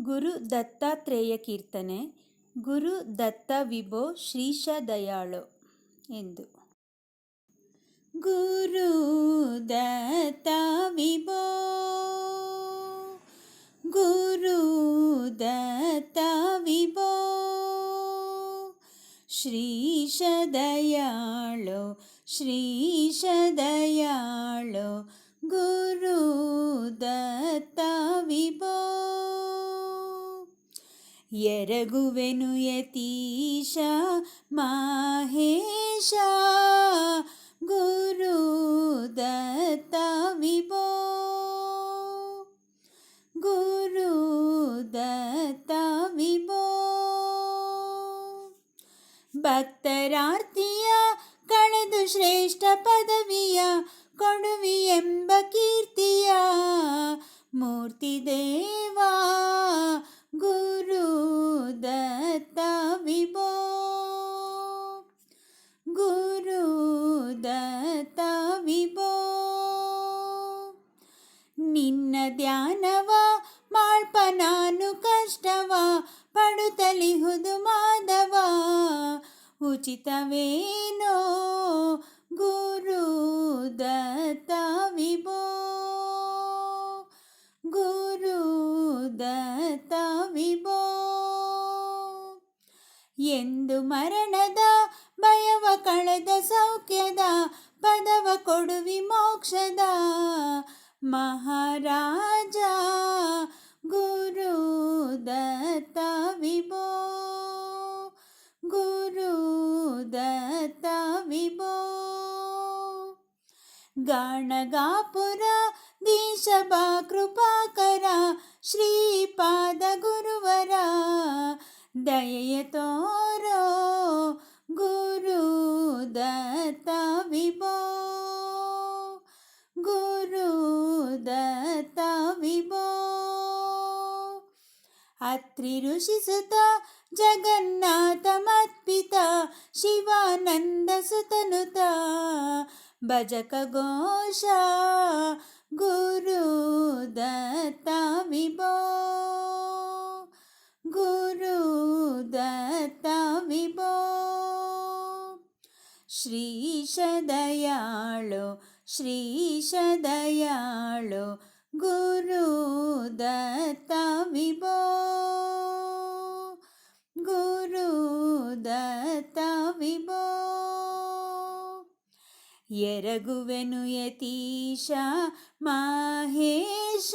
ಗುರು ದತ್ತಾತ್ರೇಯ ಕೀರ್ತನೆ, ಗುರು ದತ್ತ ವಿಭೋ ಶ್ರೀಶ ದಯಾಳು ಎಂದು. ಗುರು ದತ್ತ ವಿಭೋ, ಗುರು ದತ್ತ ವಿಭೋ ಶ್ರೀಶ ದಯಾಳು ಶ್ರೀಶ ದಯಾಳು. ಎರಗುವೆನು ಯತೀಶ, ಮಾಹೇಶ, ಗುರು ದತ್ತ ವಿಭೋ. ಗುರು ದತ್ತ ವಿಭೋ. ಭಕ್ತರಾರ್ತಿಯ, ಕಳೆದು ಶ್ರೇಷ್ಠ ಪದವಿಯ ಎಂಬ ಕೀರ್ತಿಯ ಮೂರ್ತಿ ನಿನ್ನ ಧ್ಯಾನವ? ಮಾಳ್ಪ ನಾನು ಕಷ್ಟವ? ಪಡುತ್ತಲಿಹುದು ಮಾಧವ ಉಚಿತವೇನೋ ಗುರು ದತ್ತ ವಿಭೋ ಗುರು ದತ್ತ ವಿಭೋ ಎಂದು ಮರಣದ, ಭಯವ ಕಳೆದ ಸೌಖ್ಯದ, ಪದವ ಕೊಡುವಿ ಮೋಕ್ಷದ మహారాజా గురుదత్త విభో గురుదత్త విభో. గణగాపుర దీశభా కృపాకర శ్రీపాద గురువర. దయయతోరో గురుదత్త విభో. दत्ता विभो अत्रिऋषिसुत जगन्नाथमत्पिता शिवानन्दसुतनुता भजकगोषा गुरु दत्ता विभो गुरुदत्ता विभो श्रीशदयाळो ದತ್ತ ವಿಭೋ ಶ್ರೀಶ ದಯಾಳು ಶ್ರೀಶ ದಯಾಳು ಗುರು ದತ್ತ ವಿಭೋ ಗುರು ದತ್ತ ವಿಭೋ ಎರಗುವೆನು ಯತೀಶ ಮಾಹೇಶ